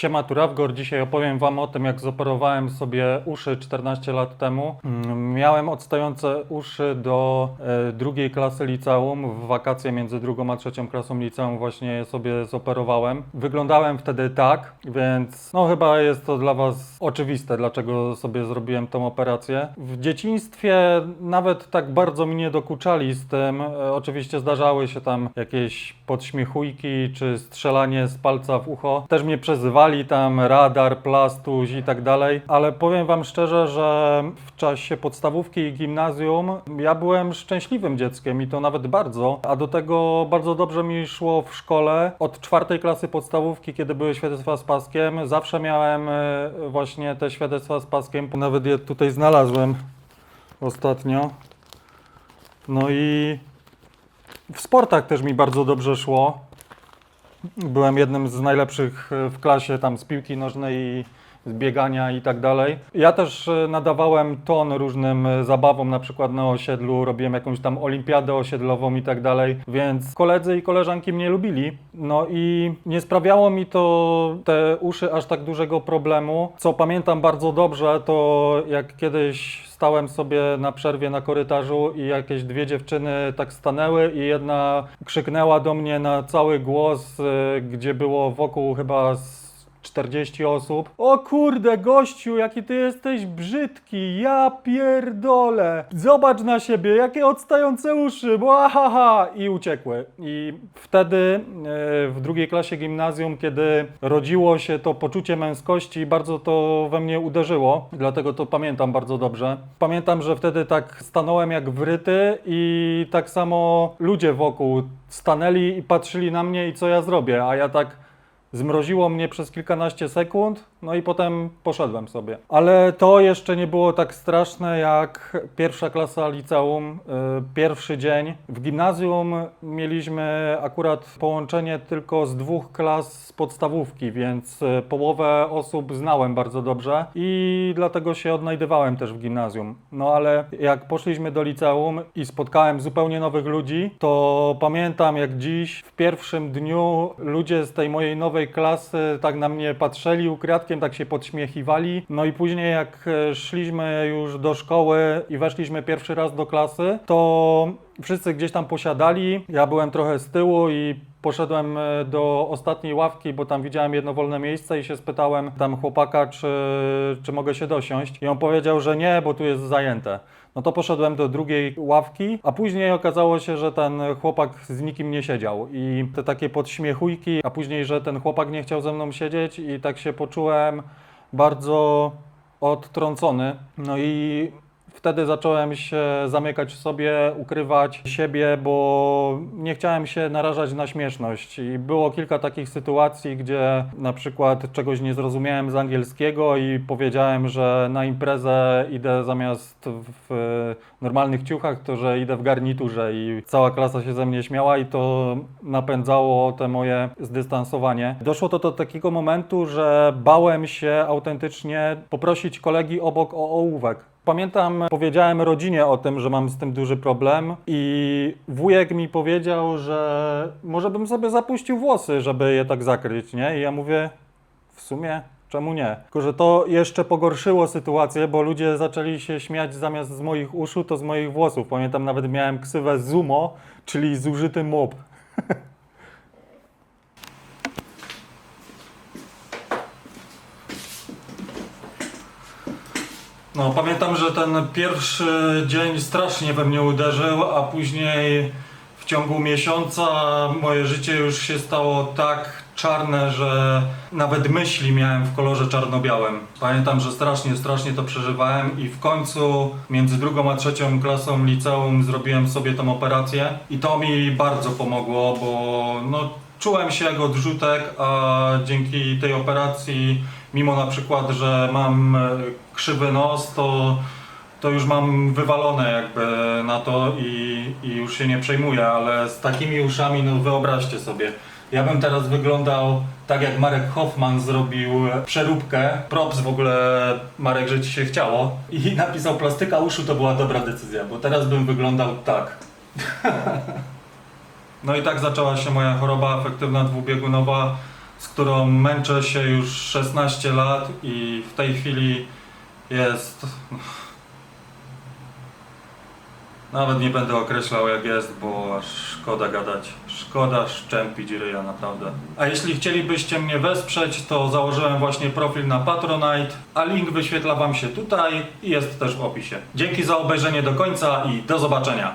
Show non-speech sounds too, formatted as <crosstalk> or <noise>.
Siema Turawgor, dzisiaj opowiem Wam o tym, jak zoperowałem sobie uszy 14 lat temu. Mm, Miałem odstające uszy do e, drugiej klasy liceum. W wakacje między drugą a trzecią klasą liceum właśnie je sobie zoperowałem. Wyglądałem wtedy tak, więc no chyba jest to dla Was oczywiste, dlaczego sobie zrobiłem tą operację. W dzieciństwie nawet tak bardzo mi nie dokuczali z tym. E, Oczywiście zdarzały się tam jakieś podśmiechujki czy strzelanie z palca w ucho. Też mnie przezywali tam radar, plastuś i tak dalej, ale powiem Wam szczerze, że w czasie podstawówki i gimnazjum ja byłem szczęśliwym dzieckiem i to nawet bardzo, a do tego bardzo dobrze mi szło w szkole. Od czwartej klasy podstawówki, kiedy były świadectwa z paskiem, zawsze miałem e, właśnie te świadectwa z paskiem. Nawet je tutaj znalazłem ostatnio. No i w sportach też mi bardzo dobrze szło. Byłem jednym z najlepszych w klasie tam z piłki nożnej i z biegania i tak dalej. Ja też e, nadawałem ton różnym e, zabawom, na przykład na osiedlu, robiłem jakąś tam olimpiadę osiedlową i tak dalej, więc koledzy i koleżanki mnie lubili. No i nie sprawiało mi to te uszy aż tak dużego problemu. Co pamiętam bardzo dobrze, to jak kiedyś stałem sobie na przerwie na korytarzu i jakieś dwie dziewczyny tak stanęły i jedna krzyknęła do mnie na cały głos, y, gdzie było wokół chyba 40 osób. O kurde, gościu, jaki ty jesteś brzydki, ja pierdolę. Zobacz na siebie, jakie odstające uszy, bo ahaha. I uciekły. I wtedy e, w drugiej klasie gimnazjum, kiedy rodziło się to poczucie męskości, bardzo to we mnie uderzyło, dlatego to pamiętam bardzo dobrze. Pamiętam, że wtedy tak stanąłem jak wryty i tak samo ludzie wokół stanęli i patrzyli na mnie i co ja zrobię, a ja tak Zmroziło mnie przez kilkanaście sekund, no i potem poszedłem sobie. Ale to jeszcze nie było tak straszne jak pierwsza klasa liceum, y, pierwszy dzień. W gimnazjum mieliśmy akurat połączenie tylko z dwóch klas z podstawówki, więc y, połowę osób znałem bardzo dobrze i dlatego się odnajdywałem też w gimnazjum. No ale jak poszliśmy do liceum i spotkałem zupełnie nowych ludzi, to pamiętam jak dziś w pierwszym dniu ludzie z tej mojej nowej klasy tak na mnie patrzyli tak się podśmiechiwali. No i później jak e, szliśmy już do szkoły i weszliśmy pierwszy raz do klasy, to wszyscy gdzieś tam posiadali. Ja byłem trochę z tyłu i poszedłem e, do ostatniej ławki, bo tam widziałem jedno wolne miejsce i się spytałem tam chłopaka, czy, czy mogę się dosiąść. I on powiedział, że nie, bo tu jest zajęte. No to poszedłem do drugiej ławki, a później okazało się, że ten chłopak z nikim nie siedział. I te takie podśmiechujki, a później, że ten chłopak nie chciał ze mną siedzieć i tak się poczułem bardzo odtrącony. No i wtedy zacząłem się zamykać w sobie, ukrywać siebie, bo nie chciałem się narażać na śmieszność. I było kilka takich sytuacji, gdzie na przykład czegoś nie zrozumiałem z angielskiego i powiedziałem, że na imprezę idę zamiast w normalnych ciuchach, to że idę w garniturze i cała klasa się ze mnie śmiała i to napędzało te moje zdystansowanie. Doszło to do takiego momentu, że bałem się autentycznie poprosić kolegi obok o ołówek. Pamiętam, powiedziałem rodzinie o tym, że mam z tym duży problem i wujek mi powiedział, że może bym sobie zapuścił włosy, żeby je tak zakryć, nie? I ja mówię, w sumie czemu nie? Tylko, że to jeszcze pogorszyło sytuację, bo ludzie zaczęli się śmiać zamiast z moich uszu, to z moich włosów. Pamiętam, nawet miałem ksywę Zumo, czyli zużyty mop. <laughs> No, pamiętam, że ten pierwszy dzień strasznie we mnie uderzył, a później w ciągu miesiąca moje życie już się stało tak czarne, że nawet myśli miałem w kolorze czarno-białym. Pamiętam, że strasznie, strasznie to przeżywałem i w końcu między drugą a trzecią klasą liceum zrobiłem sobie tą operację i to mi bardzo pomogło, bo no, czułem się jak odrzutek, a dzięki tej operacji, mimo na przykład, że mam e, krzywy nos, to, to już mam wywalone jakby na to i, i już się nie przejmuję, ale z takimi uszami, no wyobraźcie sobie. Ja bym teraz wyglądał tak jak Marek Hoffman zrobił przeróbkę. Props w ogóle Marek, że ci się chciało. I <laughs> napisał plastyka uszu to była dobra decyzja, bo teraz bym wyglądał tak. <laughs> No i tak zaczęła się moja choroba afektywna dwubiegunowa. z którą męczę się już 16 lat i w tej chwili jest. Nawet nie będę określał jak jest, bo szkoda gadać. Szkoda szczępić ryja naprawdę. A jeśli chcielibyście mnie wesprzeć, to założyłem właśnie profil na Patronite, a link wyświetla Wam się tutaj i jest też w opisie. Dzięki za obejrzenie do końca i do zobaczenia.